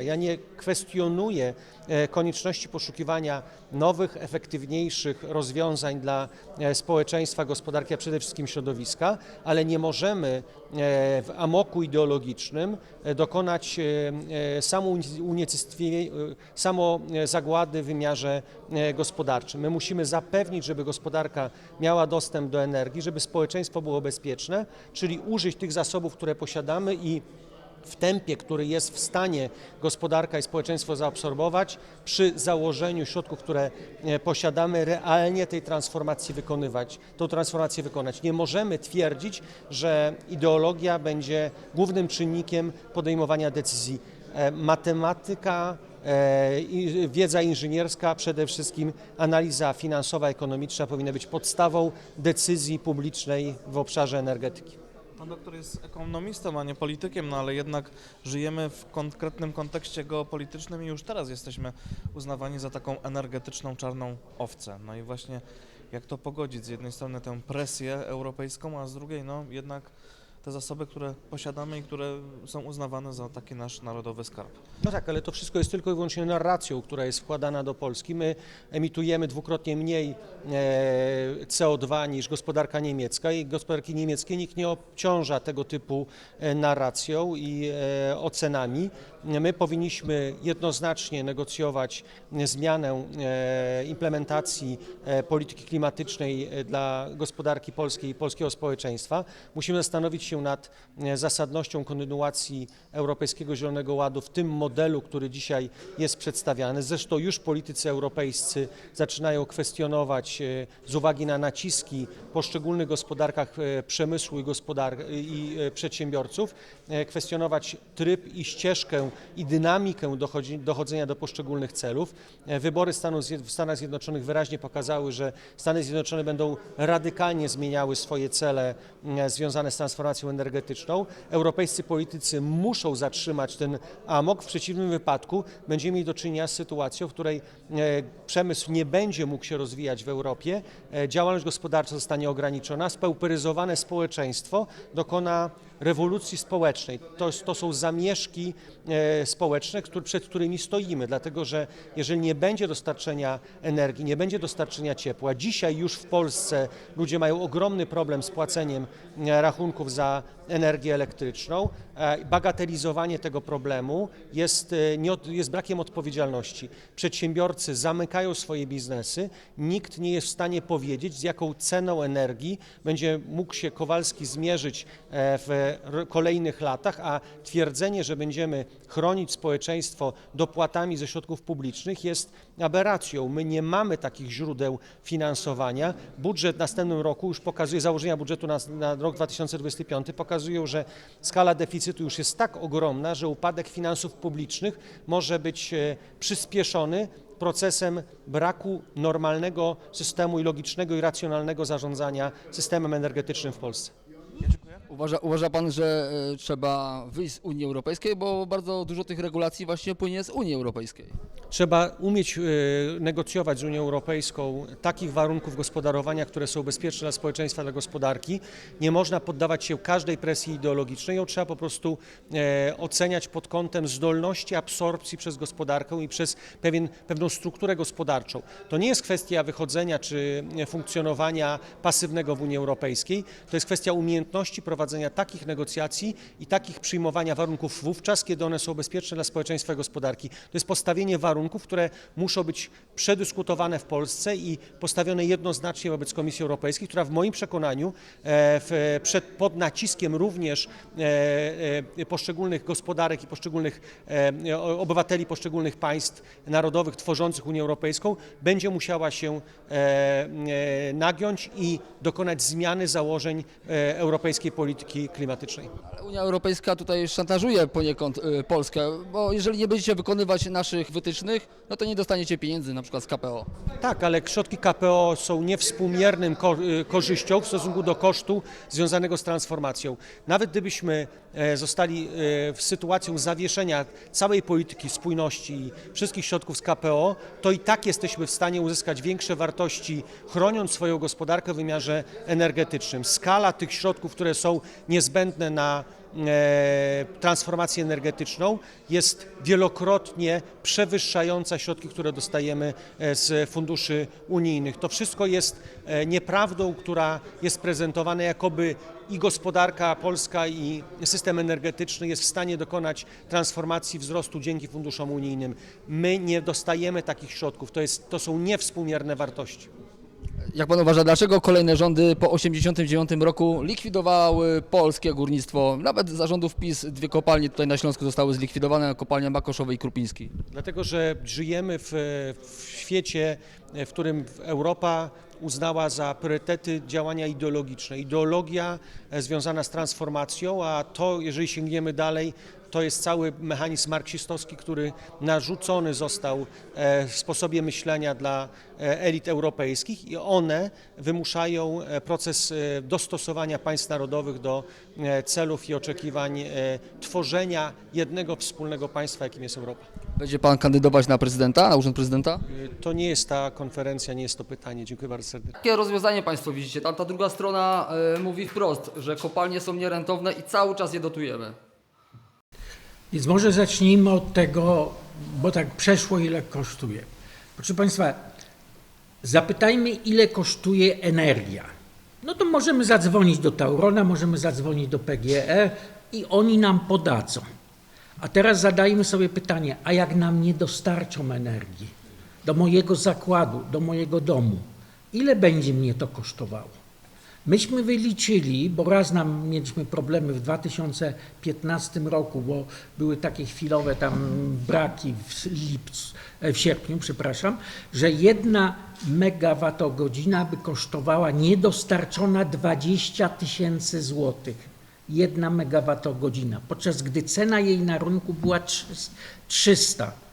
Ja nie kwestionuję e, konieczności poszukiwania nowych, efektywniejszych rozwiązań dla e, społeczeństwa, gospodarki, a przede wszystkim środowiska, ale nie możemy e, w amoku ideologicznym dokonać e, e, samounicestwienia- e, samo e, zagłady w wymiarze gospodarczym. My musimy zapewnić, żeby gospodarka miała dostęp do energii, żeby społeczeństwo było bezpieczne, czyli użyć tych zasobów, które posiadamy i w tempie, który jest w stanie gospodarka i społeczeństwo zaabsorbować, przy założeniu środków, które e, posiadamy, realnie tej transformacji wykonywać, tą transformację wykonać. Nie możemy twierdzić, że ideologia będzie głównym czynnikiem podejmowania decyzji. E, Matematyka, e, wiedza inżynierska, przede wszystkim analiza finansowa, ekonomiczna powinna być podstawą decyzji publicznej w obszarze energetyki. Pan doktor jest ekonomistą, a nie politykiem, no ale jednak żyjemy w konkretnym kontekście geopolitycznym i już teraz jesteśmy uznawani za taką energetyczną czarną owcę. No i właśnie jak to pogodzić? Z jednej strony tę presję europejską, a z drugiej no jednak te zasoby, które posiadamy i które są uznawane za taki nasz narodowy skarb. No tak, ale to wszystko jest tylko i wyłącznie narracją, która jest wkładana do Polski. My emitujemy dwukrotnie mniej e, CO2 niż gospodarka niemiecka i gospodarki niemieckiej nikt nie obciąża tego typu e, narracją i e, ocenami. My powinniśmy jednoznacznie negocjować zmianę e, implementacji e, polityki klimatycznej e, dla gospodarki polskiej i polskiego społeczeństwa. Musimy zastanowić się nad e, zasadnością kontynuacji Europejskiego Zielonego Ładu w tym modelu, który dzisiaj jest przedstawiany. Zresztą już politycy europejscy zaczynają kwestionować e, z uwagi na naciski w poszczególnych gospodarkach e, przemysłu i, gospodar- i e, przedsiębiorców, e, kwestionować tryb i ścieżkę i dynamikę dochodzenia do poszczególnych celów. E, Wybory w Stanach Zjednoczonych wyraźnie pokazały, że Stany Zjednoczone będą radykalnie zmieniały swoje cele m, związane z transformacją energetyczną. Europejscy politycy muszą zatrzymać ten amok, w przeciwnym wypadku będziemy mieli do czynienia z sytuacją, w której e, przemysł nie będzie mógł się rozwijać w Europie, e, działalność gospodarcza zostanie ograniczona, speuperyzowane społeczeństwo dokona rewolucji społecznej. To, to są zamieszki e, społeczne, przed którymi stoimy, dlatego że jeżeli nie będzie dostarczenia energii, nie będzie dostarczenia ciepła, dzisiaj już w Polsce ludzie mają ogromny problem z płaceniem e, rachunków za energię elektryczną. E, Bagatelizowanie tego problemu jest, jest brakiem odpowiedzialności. Przedsiębiorcy zamykają swoje biznesy, nikt nie jest w stanie powiedzieć, z jaką ceną energii będzie mógł się Kowalski zmierzyć w kolejnych latach, a twierdzenie, że będziemy chronić społeczeństwo dopłatami ze środków publicznych jest aberracją. My nie mamy takich źródeł finansowania. Budżet w następnym roku już pokazuje, założenia budżetu na, na rok 2025 pokazują, że skala deficytu już jest tak ogromna, że upadek finansów publicznych może być e, przyspieszony procesem braku normalnego systemu i logicznego i racjonalnego zarządzania systemem energetycznym w Polsce. Uważa, uważa pan, że e, trzeba wyjść z Unii Europejskiej, bo bardzo dużo tych regulacji właśnie płynie z Unii Europejskiej. Trzeba umieć e, negocjować z Unią Europejską takich warunków gospodarowania, które są bezpieczne dla społeczeństwa, dla gospodarki. Nie można poddawać się każdej presji ideologicznej, ją trzeba po prostu e, oceniać pod kątem zdolności absorpcji przez gospodarkę i przez pewien, pewną strukturę gospodarczą. To nie jest kwestia wychodzenia czy funkcjonowania pasywnego w Unii Europejskiej, to jest kwestia umiejętności prowadzenia takich negocjacji i takich przyjmowania warunków wówczas, kiedy one są bezpieczne dla społeczeństwa i gospodarki. To jest postawienie warunków, które muszą być przedyskutowane w Polsce i postawione jednoznacznie wobec Komisji Europejskiej, która w moim przekonaniu e, w, przed, pod naciskiem również e, e, poszczególnych gospodarek i poszczególnych obywateli poszczególnych państw narodowych tworzących Unię Europejską będzie musiała się nagiąć i dokonać zmiany założeń europejskiej polityki klimatycznej. Ale Unia Europejska tutaj szantażuje poniekąd e, Polskę, bo jeżeli nie będziecie wykonywać naszych wytycznych, no to nie dostaniecie pieniędzy na przykład z KPO. Tak, ale środki KPO są niewspółmiernym ko- y, korzyścią w stosunku do kosztu związanego z transformacją. Nawet gdybyśmy zostali e, w sytuacją zawieszenia całej polityki spójności i wszystkich środków z KPO, to i tak jesteśmy w stanie uzyskać większe wartości, chroniąc swoją gospodarkę w wymiarze energetycznym. Skala tych środków, które są niezbędne na e, transformację energetyczną jest wielokrotnie przewyższająca środki, które dostajemy e, z funduszy unijnych. To wszystko jest e, nieprawdą, która jest prezentowana jakoby i gospodarka polska i system energetyczny jest w stanie dokonać transformacji wzrostu dzięki funduszom unijnym. My nie dostajemy takich środków. To, jest, to są niewspółmierne wartości. Jak pan uważa, dlaczego kolejne rządy po 1989 roku likwidowały polskie górnictwo? Nawet za rządów PiS dwie kopalnie tutaj na Śląsku zostały zlikwidowane, kopalnia Makoszowej i Krupiński. Dlatego, że żyjemy w, w świecie, w którym Europa uznała za priorytety działania ideologiczne. Ideologia e, związana z transformacją, a to, jeżeli sięgniemy dalej, to jest cały mechanizm marksistowski, który narzucony został e, w sposobie myślenia dla e, elit europejskich i one wymuszają e, proces dostosowania państw narodowych do celów i oczekiwań tworzenia jednego wspólnego państwa, jakim jest Europa. Będzie pan kandydować na prezydenta, na urząd prezydenta? To nie jest ta konferencja, nie jest to pytanie. Dziękuję bardzo serdecznie. Jakie rozwiązanie państwo widzicie? Tam ta druga strona mówi wprost, że kopalnie są nierentowne i cały czas je dotujemy. Więc może zacznijmy od tego, bo tak przeszło, ile kosztuje. Proszę Państwa, zapytajmy, ile kosztuje energia. No to możemy zadzwonić do Taurona, możemy zadzwonić do PGE i oni nam podadzą. A teraz zadajmy sobie pytanie, a jak nam nie dostarczą energii do mojego zakładu, do mojego domu, ile będzie mnie to kosztowało? Myśmy wyliczyli, bo raz nam mieliśmy problemy w 2015 roku, bo były takie chwilowe tam braki w, lipcu, e, w sierpniu, przepraszam, że jedna megawattogodzina by kosztowała niedostarczona 20 tysięcy złotych. Jedna megawattogodzina, podczas gdy cena jej na rynku była 300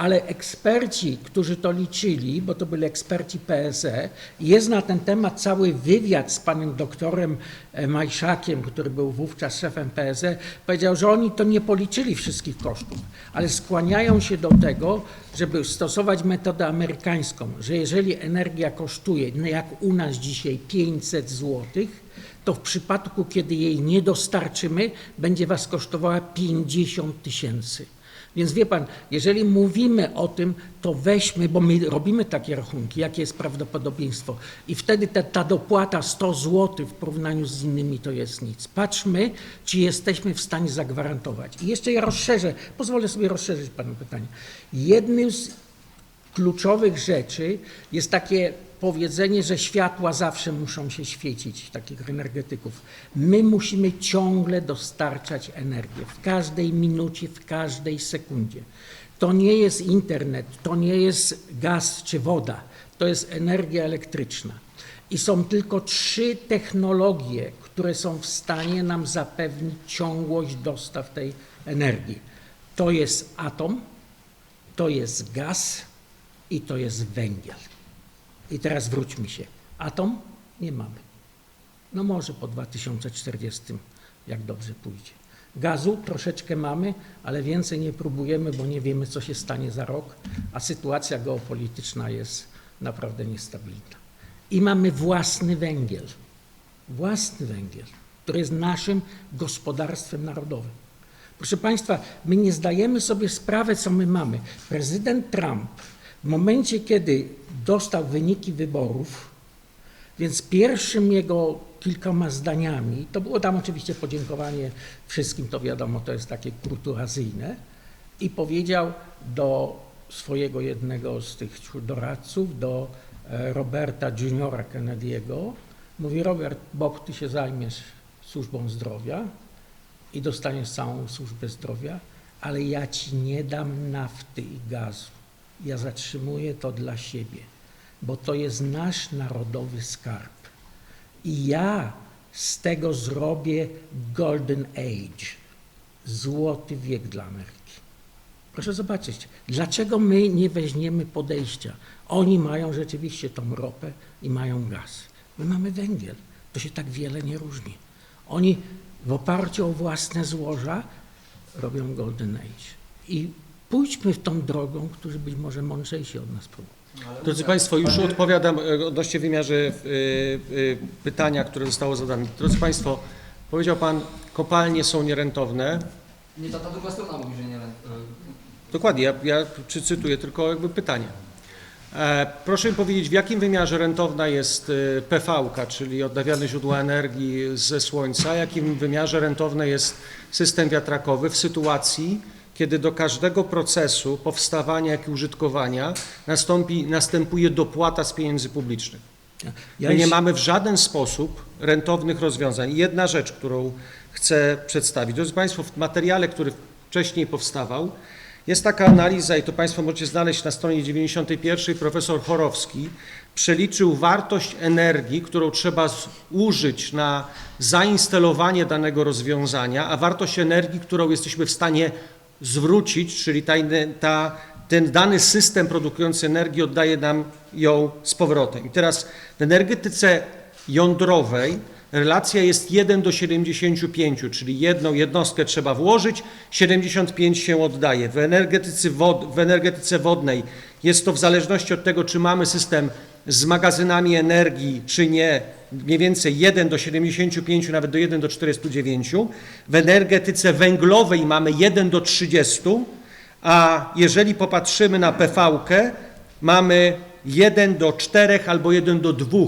ale eksperci, którzy to liczyli, bo to byli eksperci PSE, jest na ten temat cały wywiad z panem doktorem e, Majszakiem, który był wówczas szefem PSE, powiedział, że oni to nie policzyli wszystkich kosztów, ale skłaniają się do tego, żeby stosować metodę amerykańską, że jeżeli energia kosztuje, no jak u nas dzisiaj 500 złotych, to w przypadku, kiedy jej nie dostarczymy, będzie Was kosztowała 50 tysięcy. Więc wie Pan, jeżeli mówimy o tym, to weźmy, bo my robimy takie rachunki, jakie jest prawdopodobieństwo i wtedy ta, ta dopłata 100 zł w porównaniu z innymi to jest nic. Patrzmy, czy jesteśmy w stanie zagwarantować. I jeszcze ja rozszerzę, pozwolę sobie rozszerzyć Panu pytanie. Jednym z kluczowych rzeczy jest takie powiedzenie, że światła zawsze muszą się świecić, takich energetyków. My musimy ciągle dostarczać energię, w każdej minucie, w każdej sekundzie. To nie jest internet, to nie jest gaz czy woda, to jest energia elektryczna. I są tylko trzy technologie, które są w stanie nam zapewnić ciągłość dostaw tej energii. To jest atom, to jest gaz i to jest węgiel. I teraz wróćmy się. Atom nie mamy. No może po 2040, jak dobrze pójdzie. Gazu troszeczkę mamy, ale więcej nie próbujemy, bo nie wiemy, co się stanie za rok, a sytuacja geopolityczna jest naprawdę niestabilna. I mamy własny węgiel. Własny węgiel, który jest naszym gospodarstwem narodowym. Proszę Państwa, my nie zdajemy sobie sprawy, co my mamy. Prezydent Trump w momencie, kiedy dostał wyniki wyborów, więc pierwszym jego kilkoma zdaniami, to było tam oczywiście podziękowanie wszystkim, to wiadomo, to jest takie kurtuazyjne, i powiedział do swojego jednego z tych doradców, do e, Roberta Juniora Kennedy'ego, mówi Robert, Bob, ty się zajmiesz służbą zdrowia i dostaniesz całą służbę zdrowia, ale ja ci nie dam nafty i gazu. Ja zatrzymuję to dla siebie, bo to jest nasz narodowy skarb. I ja z tego zrobię Golden Age, złoty wiek dla Ameryki. Proszę zobaczyć, dlaczego my nie weźmiemy podejścia? Oni mają rzeczywiście tą ropę i mają gaz. My mamy węgiel. To się tak wiele nie różni. Oni w oparciu o własne złoża robią Golden Age. I pójdźmy w tą drogą, którzy być może mądrzejsi od nas próbują. Drodzy Państwo, już odpowiadam e, odnośnie wymiarze e, pytania, które zostało zadane. Drodzy Państwo, Powiedział Pan, kopalnie są nierentowne. Nie, ta, ta druga strona mówi, że nie. e, Dokładnie, ja, ja cytuję tylko jakby pytanie. E, proszę mi powiedzieć, w jakim wymiarze rentowna jest PV, czyli odnawialne źródła energii ze słońca, w jakim wymiarze rentowny jest system wiatrakowy w sytuacji, kiedy do każdego procesu powstawania, jak i użytkowania nastąpi, następuje dopłata z pieniędzy publicznych. My nie mamy w żaden sposób rentownych rozwiązań. Jedna rzecz, którą chcę przedstawić. Drodzy Państwo, w materiale, który wcześniej powstawał, jest taka analiza, i to Państwo możecie znaleźć na stronie 91. Profesor Chorowski przeliczył wartość energii, którą trzeba użyć na zainstalowanie danego rozwiązania, a wartość energii, którą jesteśmy w stanie zwrócić, czyli ta, ta, ten dany system produkujący energię oddaje nam ją z powrotem. I teraz w energetyce jądrowej relacja jest 1 do 75, czyli jedną jednostkę trzeba włożyć, 75 się oddaje. W energetyce, wod, w energetyce wodnej jest to w zależności od tego, czy mamy system z magazynami energii, czy nie, mniej więcej 1 do 75, nawet do 1 do 49. W energetyce węglowej mamy 1 do 30, a jeżeli popatrzymy na PV-kę, mamy 1 do 4 albo 1 do 2.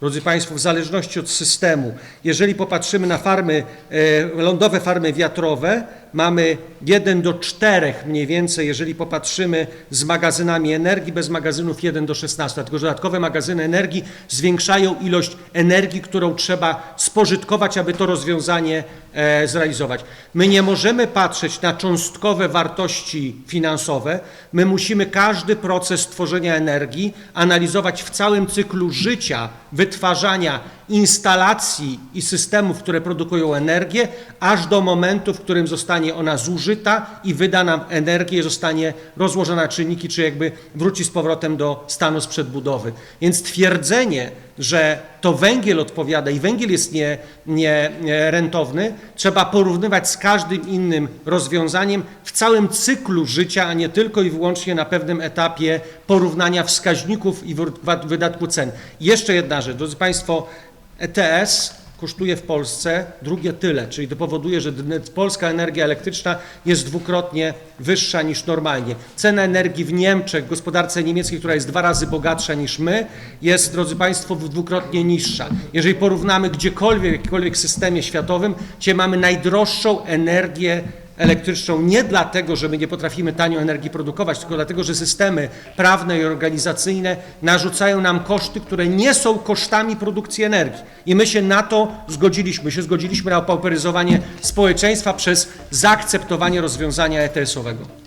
Drodzy Państwo, w zależności od systemu, jeżeli popatrzymy na farmy, e, lądowe farmy wiatrowe, mamy 1 do 4 mniej więcej, jeżeli popatrzymy z magazynami energii, bez magazynów 1 do 16, dlatego że dodatkowe magazyny energii zwiększają ilość energii, którą trzeba spożytkować, aby to rozwiązanie e, zrealizować. My nie możemy patrzeć na cząstkowe wartości finansowe, my musimy każdy proces tworzenia energii analizować w całym cyklu życia wytwarzania instalacji i systemów, które produkują energię, aż do momentu, w którym zostanie ona zużyta i wyda nam energię, zostanie rozłożona na czynniki, czy jakby wróci z powrotem do stanu sprzed budowy. Więc twierdzenie, że to węgiel odpowiada i węgiel jest nie, nie, trzeba porównywać z każdym innym rozwiązaniem w całym cyklu życia, a nie tylko i wyłącznie na pewnym etapie porównania wskaźników i wy- wydatku cen. Jeszcze jedna rzecz, drodzy Państwo, ETS kosztuje w Polsce drugie tyle, czyli to powoduje, że polska energia elektryczna jest dwukrotnie wyższa niż normalnie. Cena energii w Niemczech, w gospodarce niemieckiej, która jest dwa razy bogatsza niż my, jest, drodzy Państwo, dwukrotnie niższa. Jeżeli porównamy gdziekolwiek, w jakimkolwiek systemie światowym, gdzie mamy najdroższą energię elektryczną nie dlatego, że my nie potrafimy tanio energii produkować, tylko dlatego, że systemy prawne i organizacyjne narzucają nam koszty, które nie są kosztami produkcji energii. I my się na to zgodziliśmy. się zgodziliśmy na opauperyzowanie społeczeństwa przez zaakceptowanie rozwiązania ETS-owego.